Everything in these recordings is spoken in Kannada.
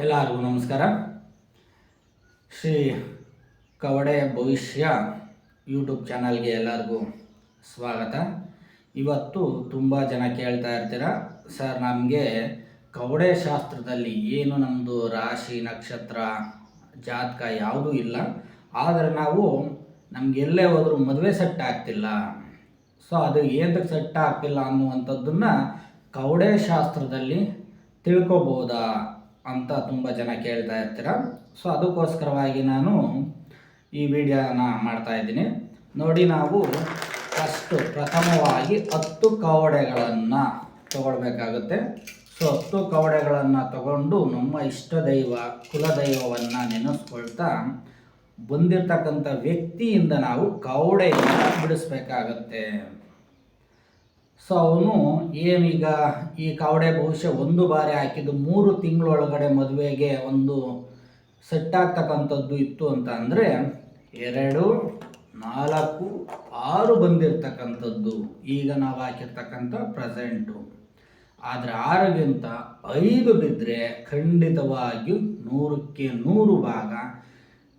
ಎಲ್ಲರಿಗೂ ನಮಸ್ಕಾರ. ಶ್ರೀ ಕವಡೆ ಭವಿಷ್ಯ ಯೂಟ್ಯೂಬ್ ಚಾನಲ್ಗೆ ಎಲ್ಲರಿಗೂ ಸ್ವಾಗತ. ಇವತ್ತು ತುಂಬ ಜನ ಕೇಳ್ತಾ ಇರ್ತೀರ. ಸರ್, ನಮಗೆ ಕವಡೆ ಶಾಸ್ತ್ರದಲ್ಲಿ ಏನು ನಮ್ಮದು ರಾಶಿ, ನಕ್ಷತ್ರ, ಜಾತಕ ಯಾವುದೂ ಇಲ್ಲ. ಆದರೆ ನಾವು ನಮ್ಗೆ ಎಲ್ಲೇ ಹೋದರೂ ಮದುವೆ ಸೆಟ್ ಆಗ್ತಿಲ್ಲ. ಸೊ, ಅದು ಏನಕ್ಕೆ ಸೆಟ್ ಆಗ್ತಿಲ್ಲ ಅನ್ನುವಂಥದ್ದನ್ನು ಕವಡೆ ಶಾಸ್ತ್ರದಲ್ಲಿ ತಿಳ್ಕೊಬೋದಾ? ಅಂತ ತುಂಬ ಜನ ಕೇಳ್ತಾ ಇರ್ತೀರ. ಸೊ ಅದಕ್ಕೋಸ್ಕರವಾಗಿ ನಾನು ಈ ವಿಡಿಯೋನ ಮಾಡ್ತಾ ಇದ್ದೀನಿ. ನೋಡಿ ನಾವು ಫಸ್ಟು ಪ್ರಥಮವಾಗಿ ಹತ್ತು ಕವಡೆಗಳನ್ನು ತಗೊಳ್ಬೇಕಾಗುತ್ತೆ. ಸೊ ಹತ್ತು ಕವಡೆಗಳನ್ನು ತಗೊಂಡು ನಮ್ಮ ಇಷ್ಟ ದೈವ ಕುಲದೈವವನ್ನು ನೆನೆಸ್ಕೊಳ್ತಾ ಬಂದಿರತಕ್ಕಂಥ ವ್ಯಕ್ತಿಯಿಂದ ನಾವು ಕವಡೆಯನ್ನು ಬಿಡಿಸ್ಬೇಕಾಗತ್ತೆ. ಸೊ ಅವನು ಏನೀಗ ಈ ಕಾವಡೆ ಬಹುಶಃ ಒಂದು ಬಾರಿ ಹಾಕಿದ್ದು ಮೂರು ತಿಂಗಳೊಳಗಡೆ ಮದುವೆಗೆ ಒಂದು ಸೆಟ್ ಆಗ್ತಕ್ಕಂಥದ್ದು ಇತ್ತು ಅಂತ ಅಂದರೆ ಎರಡು, ನಾಲ್ಕು, ಆರು ಬಂದಿರತಕ್ಕಂಥದ್ದು. ಈಗ ನಾವು ಹಾಕಿರ್ತಕ್ಕಂಥ ಪ್ರೆಸೆಂಟು ಆದರೆ ಆರಗಿಂತ ಐದು ಬಿದ್ದರೆ ಖಂಡಿತವಾಗಿಯೂ ನೂರಕ್ಕೆ ನೂರು ಭಾಗ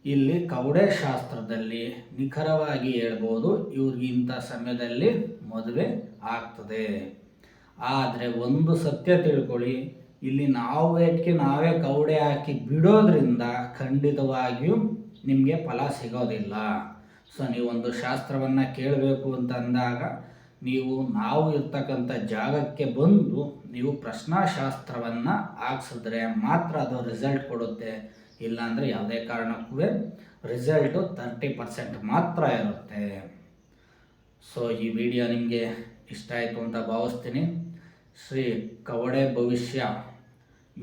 ಇಲ್ಲಿ ಕವಡೆ ಶಾಸ್ತ್ರದಲ್ಲಿ ನಿಖರವಾಗಿ ಹೇಳ್ಬೋದು, ಇವ್ರಿಗೆ ಇಂಥ ಸಮಯದಲ್ಲಿ ಮದುವೆ ಆಗ್ತದೆ. ಆದರೆ ಒಂದು ಸತ್ಯ ತಿಳ್ಕೊಳ್ಳಿ, ಇಲ್ಲಿ ನಾವು ವೇಟ್ಗೆ ನಾವೇ ಕವಡೆ ಹಾಕಿ ಬಿಡೋದ್ರಿಂದ ಖಂಡಿತವಾಗಿಯೂ ನಿಮಗೆ ಫಲ ಸಿಗೋದಿಲ್ಲ. ಸೊ ನೀವೊಂದು ಶಾಸ್ತ್ರವನ್ನು ಕೇಳಬೇಕು ಅಂತ ಅಂದಾಗ, ನೀವು ನಾವು ಇರ್ತಕ್ಕಂಥ ಜಾಗಕ್ಕೆ ಬಂದು ನೀವು ಪ್ರಶ್ನಾಶಾಸ್ತ್ರವನ್ನು ಹಾಕ್ಸಿದ್ರೆ ಮಾತ್ರ ಅದು ರಿಸಲ್ಟ್ ಕೊಡುತ್ತೆ. ಇಲ್ಲಾಂದರೆ ಯಾವುದೇ ಕಾರಣಕ್ಕೂ ರಿಸಲ್ಟು ತರ್ಟಿ ಪರ್ಸೆಂಟ್ ಮಾತ್ರ ಇರುತ್ತೆ. ಸೊ ಈ ವಿಡಿಯೋ ನಿಮಗೆ ಇಷ್ಟ ಆಯಿತು ಅಂತ ಭಾವಿಸ್ತೀನಿ. ಶ್ರೀ ಕವಡೆ ಭವಿಷ್ಯ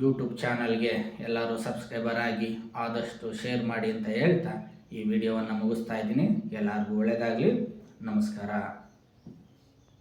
ಯೂಟ್ಯೂಬ್ ಚಾನಲ್ಗೆ ಎಲ್ಲರೂ ಸಬ್ಸ್ಕ್ರೈಬರ್ ಆಗಿ ಆದಷ್ಟು ಶೇರ್ ಮಾಡಿ ಅಂತ ಹೇಳ್ತಾ ಈ ವಿಡಿಯೋವನ್ನು ಮುಗಿಸ್ತಾ ಇದ್ದೀನಿ. ಎಲ್ಲರಿಗೂ ಒಳ್ಳೆಯದಾಗಲಿ ನಮಸ್ಕಾರ.